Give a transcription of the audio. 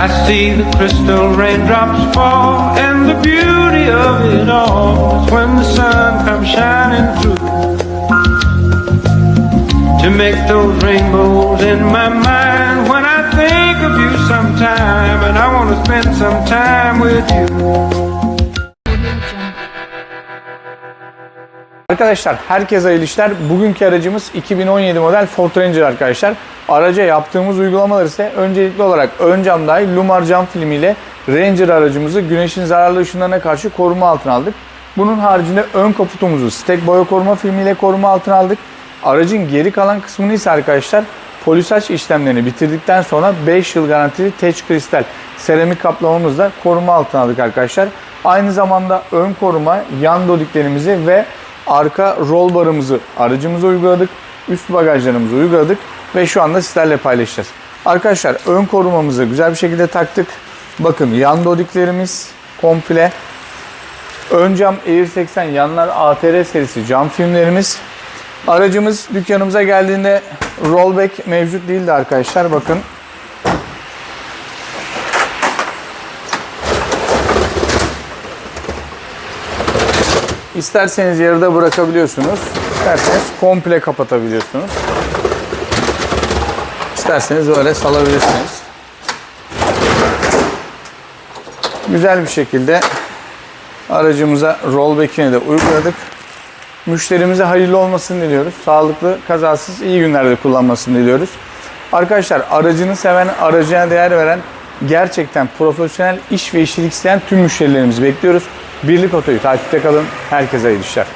I see the crystal raindrops fall, and the beauty of it all is when the sun comes shining through to make those rainbows in my mind when I think of you sometime, and I want to spend some time with you. Arkadaşlar herkese hayırlı işler. Bugünkü aracımız 2017 model Ford Ranger arkadaşlar. Araca yaptığımız uygulamalar ise öncelikli olarak ön cam dahil Lumar cam filmiyle Ranger aracımızı güneşin zararlı ışınlarına karşı koruma altına aldık. Bunun haricinde ön kaputumuzu stek boya koruma filmiyle koruma altına aldık. Aracın geri kalan kısmını ise arkadaşlar polisaç işlemlerini bitirdikten sonra 5 yıl garantili teç kristal seramik kaplamamızla koruma altına aldık arkadaşlar. Aynı zamanda ön koruma, yan dodiklerimizi ve arka roll barımızı aracımıza uyguladık. Üst bagajlarımızı uyguladık ve şu anda sizlerle paylaşacağız. Arkadaşlar ön korumamızı güzel bir şekilde taktık. Bakın yan dodiklerimiz komple. Ön cam Air 80 yanlar ATR serisi cam filmlerimiz. Aracımız dükkanımıza geldiğinde rollback mevcut değildi arkadaşlar. Bakın İsterseniz yarıda bırakabiliyorsunuz. İsterseniz komple kapatabiliyorsunuz. İsterseniz öyle salabilirsiniz. Güzel bir şekilde aracımıza rollback'ini de uyguladık. Müşterimize hayırlı olmasını diliyoruz. Sağlıklı, kazasız, iyi günlerde kullanmasını diliyoruz. Arkadaşlar aracını seven, aracına değer veren, gerçekten profesyonel iş ve işçilik isteyen tüm müşterilerimizi bekliyoruz. Birlik Oto'yu takipte kalın. Herkese hayırlı işler.